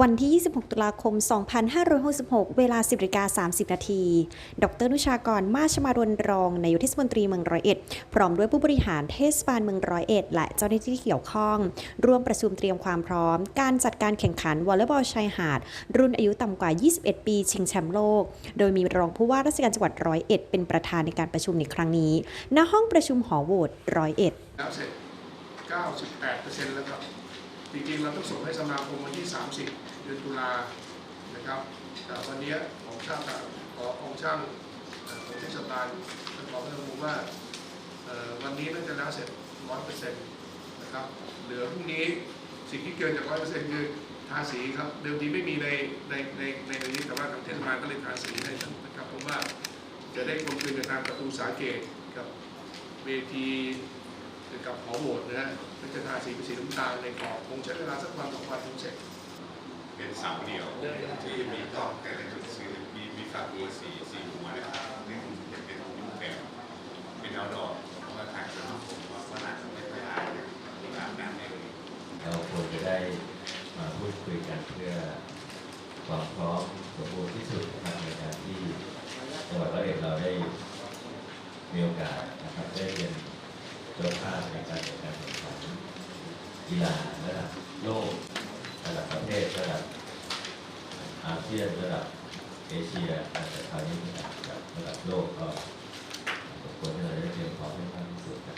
วันที่ 26 ตุลาคม 2566 เวลา 10นาฬิกา30 นาที ดรนุชากร มาชมารนรอง นายกเทศมนตรีเมืองร้อยเอ็ด พร้อมด้วยผู้บริหารเทศบาลเมืองร้อยเอ็ด และเจ้าหน้าที่ที่เกี่ยวข้อง ร่วมประชุมเตรียมความพร้อม การจัดการแข่งขันวอลเลย์บอลชายหาด รุ่นอายุต่ำกว่า 21 ปี ชิงแชมป์โลก โดยมีรองผู้ว่าราชการจังหวัดร้อยเอ็ด เป็นประธานในการประชุมในครั้งนี้ ณ ห้องประชุมหอโหวตร้อยเอ็ดแล้วเสร็จ98%แล้วครับ จริงๆเราต้องส่งให้สมาคมวันที่ 30 เดือนตุลานะครับแต่วันนี้ของช่างขอของช่างของเทศบาลจะขอเพิ่มมูว่าเอ่อวันนี้น่าจะแล้วเสร็จ100%นะครับเหลือพรุ่งนี้สิ่งที่เกินจาก100%คือทาสีครับเดิมทีไม่มีในในในในนี้แต่ว่าทางเทศบาลก็เลยทาสีให้นะครับผมว่าจะได้คงคืนกับทางประตูสาเกตกับเวที กับหอโหวตนะฮะก็จะทาสีเป็นสีน้ำตาลในกรอบคงใช้เวลาสักวันสองวันคงเสร็จ เป็นเสาเดี่ยวที่มีกล้องแต่ละจุดสีมีมีฝักบัวสีสีหัวนะครับนี่จะเป็นรูปแบบเป็นเอาดอกเพราะว่าทางสมาคมว่าว่าน่าจะไม่ค่อยอ่านนะอ่านน้ำไม่เลยเราควรจะได้มาพูดคุยกันเพื่อความพร้อมสมบูรณ์ที่สุดนะครับในการที่จังหวัดร้อยเอ็ดเราได้มีโอกาสนะครับได้เป็น เจ้าภาพในการจัดการแข่งขันกีฬาระดับโลกระดับประเทศระดับอาเซียนระดับเอเชียอาจจะคราวนี้ระดับระดับโลกก็ควรที่เราได้เตรียมพร้อมให้มากที่สุดครับ